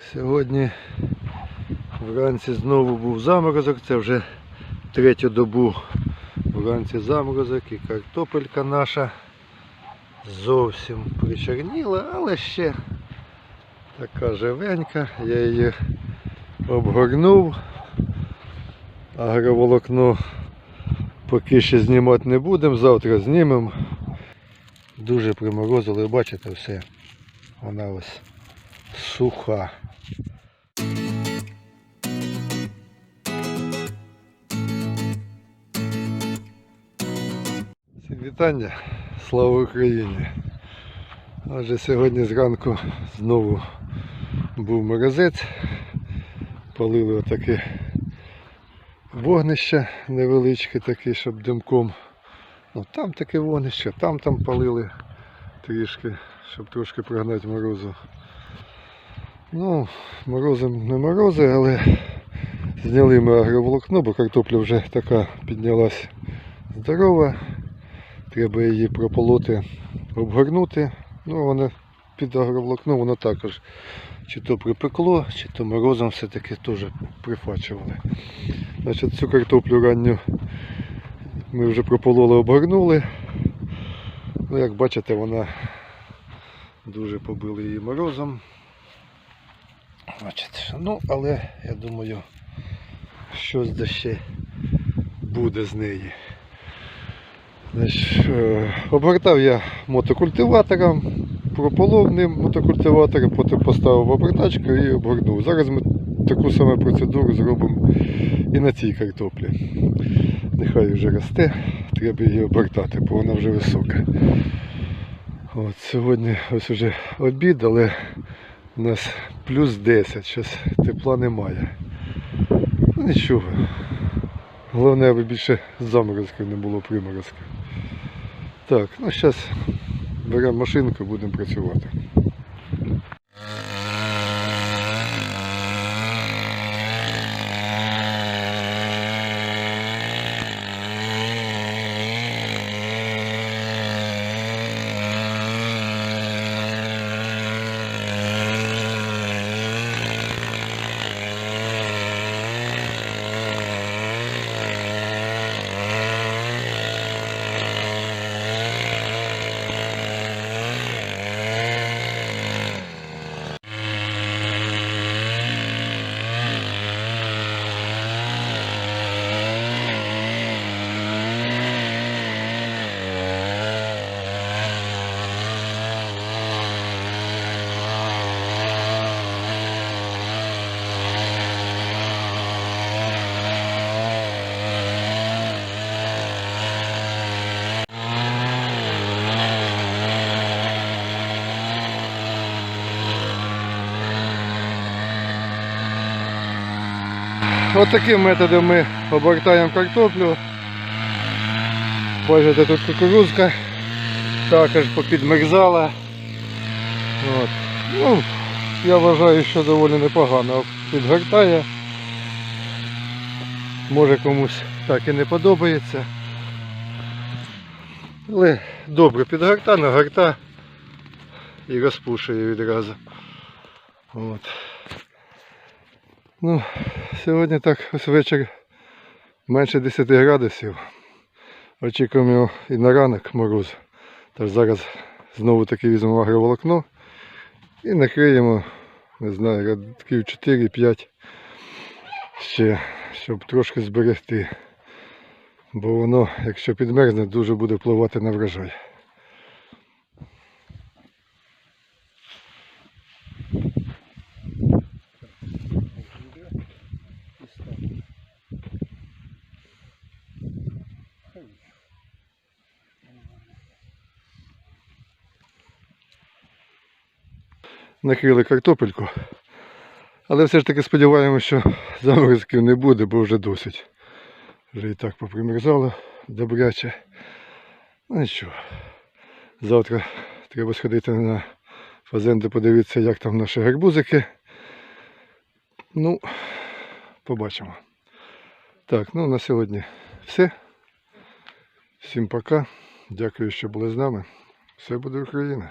Сьогодні вранці знову був заморозок, це вже третю добу вранці заморозок і картопелька наша зовсім причерніла, але ще така живенька. Я її обгорнув. Агроволокно поки ще знімати не будемо, завтра знімемо. Дуже приморозили, бачите все. Вона ось суха. Всім вітання, слава Україні! Отже, сьогодні зранку знову був морозець. Палили отаке вогнище невеличке таке, щоб димком. Ну, там таке вогнище, там там палили трішки, щоб трошки прогнати морозу. Ну, морозом не морози, але зняли ми агроволокно, бо картопля вже така піднялась здорова. Треба її прополоти, обгорнути. Ну, воно під агроволокно воно також чи то припекло, чи то морозом все-таки теж прифачували. Значить, цю картоплю ранню ми вже пропололи, обгорнули. Ну, як бачите, вона дуже побили її морозом. Бачите, ну, але я думаю, щось де ще буде з неї. Значить, е, обгортав я мотокультиватором, прополов ним мотокультиватором, потім поставив обертачку і обгорнув. Зараз ми таку саму процедуру зробимо і на цій картоплі. Нехай вже росте, треба її обертати, бо вона вже висока. От, сьогодні ось уже обід, але у нас плюс 10, зараз тепла немає. Ну нічого. Головне, аби більше заморозків не було приморозків. Так, ну зараз беремо машинку, будемо працювати. Ось таким методом ми обертаємо картоплю. Бачите, тут кукурузка також попідмерзала. От. Ну, я вважаю, що доволі непогано підгортає. Може комусь так і не подобається. Але добре підгорта, нагорта і розпушує відразу. От. Ну, сьогодні так ось вечір менше 10 градусів. Очікуємо і на ранок мороз. Тож зараз знову таки візьмемо агроволокно і накриємо, не знаю, рядків 4-5 ще, щоб трошки зберегти. Бо воно, якщо підмерзне, дуже буде впливати на врожай. Накрили картопельку. Але все ж таки сподіваємося, що заморозків не буде, бо вже досить. Вже і так попримерзало добряче. Ну нічого. Завтра треба сходити на фазенду, подивитися, як там наші гарбузики. Ну, побачимо. Так, ну на сьогодні все. Всім пока. Дякую, що були з нами. Все буде Україна.